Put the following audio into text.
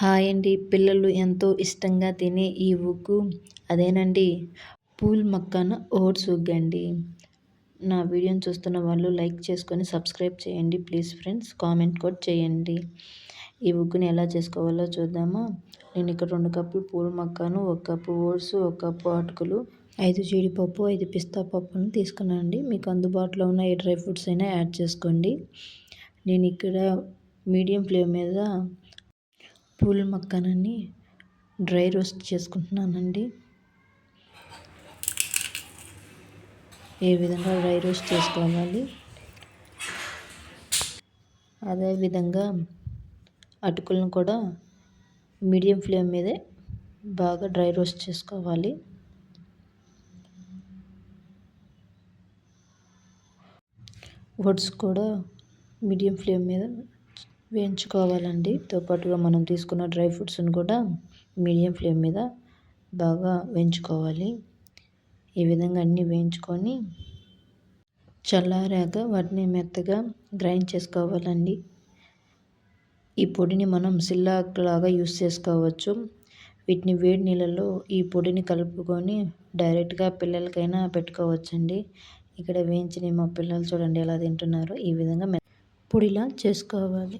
Hi అండి. పిల్లలు ఎంతో ఇష్టంగా తినే ఈ ఉగ్గు అదేనండి. పూల్ మక్కన ఓట్స్ ఉగ్గు అండి నా వీడియోని చూస్తున్న వాళ్ళు లైక్ చేసుకొని సబ్స్క్రైబ్ చేయండి. ప్లీజ్ ఫ్రెండ్స్ కామెంట్ కూడా చేయండి. ఈ ఉగ్గుని ఎలా చేసుకోవాలో చూద్దామా? నేను ఇక్కడ రెండు కప్పులు పూల్ మక్కను ఒక కప్పు ఓట్స్ ఒక కప్పు అటుకులు ఐదు జీడిపప్పు ఐదు పిస్తా పప్పును తీసుకున్నానండి. మీకు అందుబాటులో ఉన్న ఏ డ్రై ఫ్రూట్స్ అయినా యాడ్ చేసుకోండి. నేను ఇక్కడ మీడియం ఫ్లేమ్ మీద పూల మక్కనని డ్రై రోస్ట్ చేసుకుంటున్నానండి. ఏ విధంగా డ్రై రోస్ట్ చేసుకోవాలి? అదేవిధంగా అటుకులను కూడా మీడియం ఫ్లేమ్ మీదే బాగా డ్రై రోస్ట్ చేసుకోవాలి. వడ్స్ కూడా మీడియం ఫ్లేమ్ మీద వేయించుకోవాలండి. పాటుగా మనం తీసుకున్న డ్రై ఫ్రూట్స్ని కూడా మీడియం ఫ్లేమ్ మీద బాగా వేయించుకోవాలి. ఈ విధంగా అన్నీ వేయించుకొని చల్లారాక వాటిని మెత్తగా గ్రైండ్ చేసుకోవాలండి. ఈ పొడిని మనం సిల్లాక్లాగా యూస్ చేసుకోవచ్చు. వీటిని వేడి నీళ్ళలో ఈ పొడిని కలుపుకొని డైరెక్ట్గా పిల్లలకైనా పెట్టుకోవచ్చండి. ఇక్కడ వేయించిన మా పిల్లలు చూడండి ఎలా తింటున్నారు. ఈ విధంగా పొడిలా చేసుకోవాలి.